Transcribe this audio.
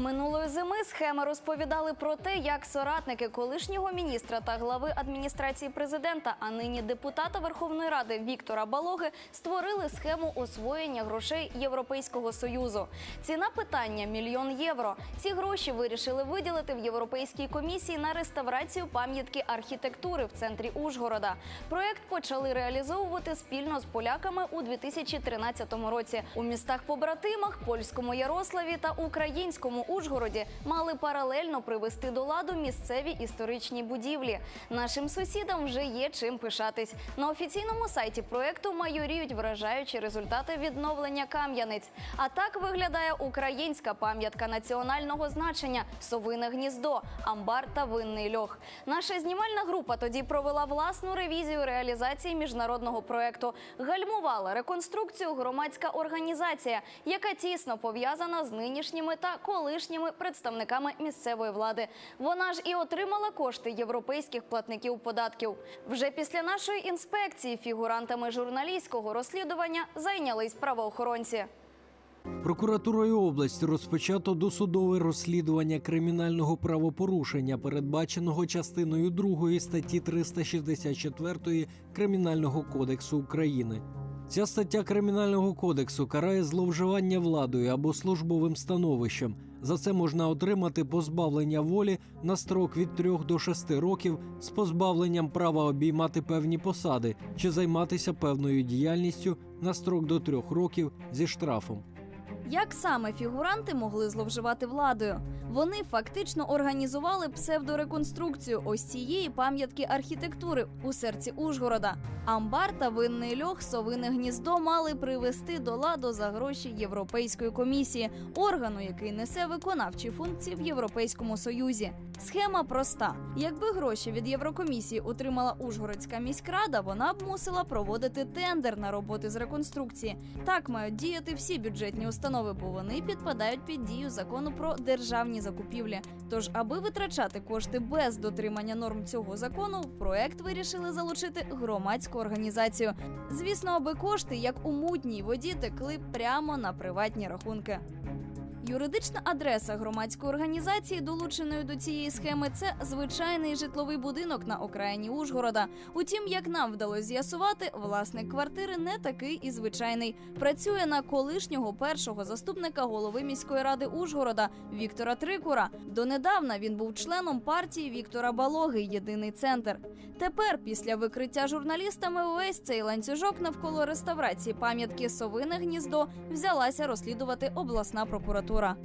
Минулої зими схеми розповідали про те, як соратники колишнього міністра та глави адміністрації президента, а нині депутата Верховної Ради Віктора Балоги, створили схему освоєння грошей Європейського союзу. Ціна питання мільйон євро. Ці гроші вирішили виділити в Європейській комісії на реставрацію пам'ятки архітектури в центрі Ужгорода. Проект почали реалізовувати спільно з поляками у 2013 році. У містах побратимах польському Ярославі та українському Ужгороді мали паралельно привести до ладу місцеві історичні будівлі. Нашим сусідам вже є чим пишатись. На офіційному сайті проекту майоріють вражаючі результати відновлення кам'яниць. А так виглядає українська пам'ятка національного значення совине гніздо, амбар та винний льох. Наша знімальна група тоді провела власну ревізію реалізації міжнародного проекту. Гальмувала реконструкцію громадська організація, яка тісно пов'язана з нинішніми та колишніми представниками місцевої влади. Вона ж і отримала кошти європейських платників податків. Вже після нашої інспекції фігурантами журналістського розслідування зайнялись правоохоронці. Прокуратурою області розпочато досудове розслідування кримінального правопорушення, передбаченого частиною 2 статті 364 Кримінального кодексу України. Ця стаття Кримінального кодексу карає зловживання владою або службовим становищем. За це можна отримати позбавлення волі на строк від 3 до 6 років з позбавленням права обіймати певні посади чи займатися певною діяльністю на строк до 3 років зі штрафом. Як саме фігуранти могли зловживати владою? Вони фактично організували псевдореконструкцію ось цієї пам'ятки архітектури у серці Ужгорода. Амбар та винний льох совине гніздо мали привести до ладу за гроші Європейської комісії, органу, який несе виконавчі функції в Європейському Союзі. Схема проста: якби гроші від Єврокомісії отримала Ужгородська міськрада, вона б мусила проводити тендер на роботи з реконструкції. Так мають діяти всі бюджетні установи, бо вони підпадають під дію закону про державні закупівлі. Тож, аби витрачати кошти без дотримання норм цього закону, проект вирішили залучити громадську організацію. Звісно, аби кошти, як у мутній воді, текли прямо на приватні рахунки. Юридична адреса громадської організації, долученої до цієї схеми, це звичайний житловий будинок на окраїні Ужгорода. Утім, як нам вдалося з'ясувати, власник квартири не такий і звичайний. Працює на колишнього першого заступника голови міської ради Ужгорода Віктора Трикура. Донедавна він був членом партії Віктора Балоги Єдиний центр. Тепер, після викриття журналістами, весь цей ланцюжок навколо реставрації пам'ятки Совине гніздо взялася розслідувати обласна прокуратура культура.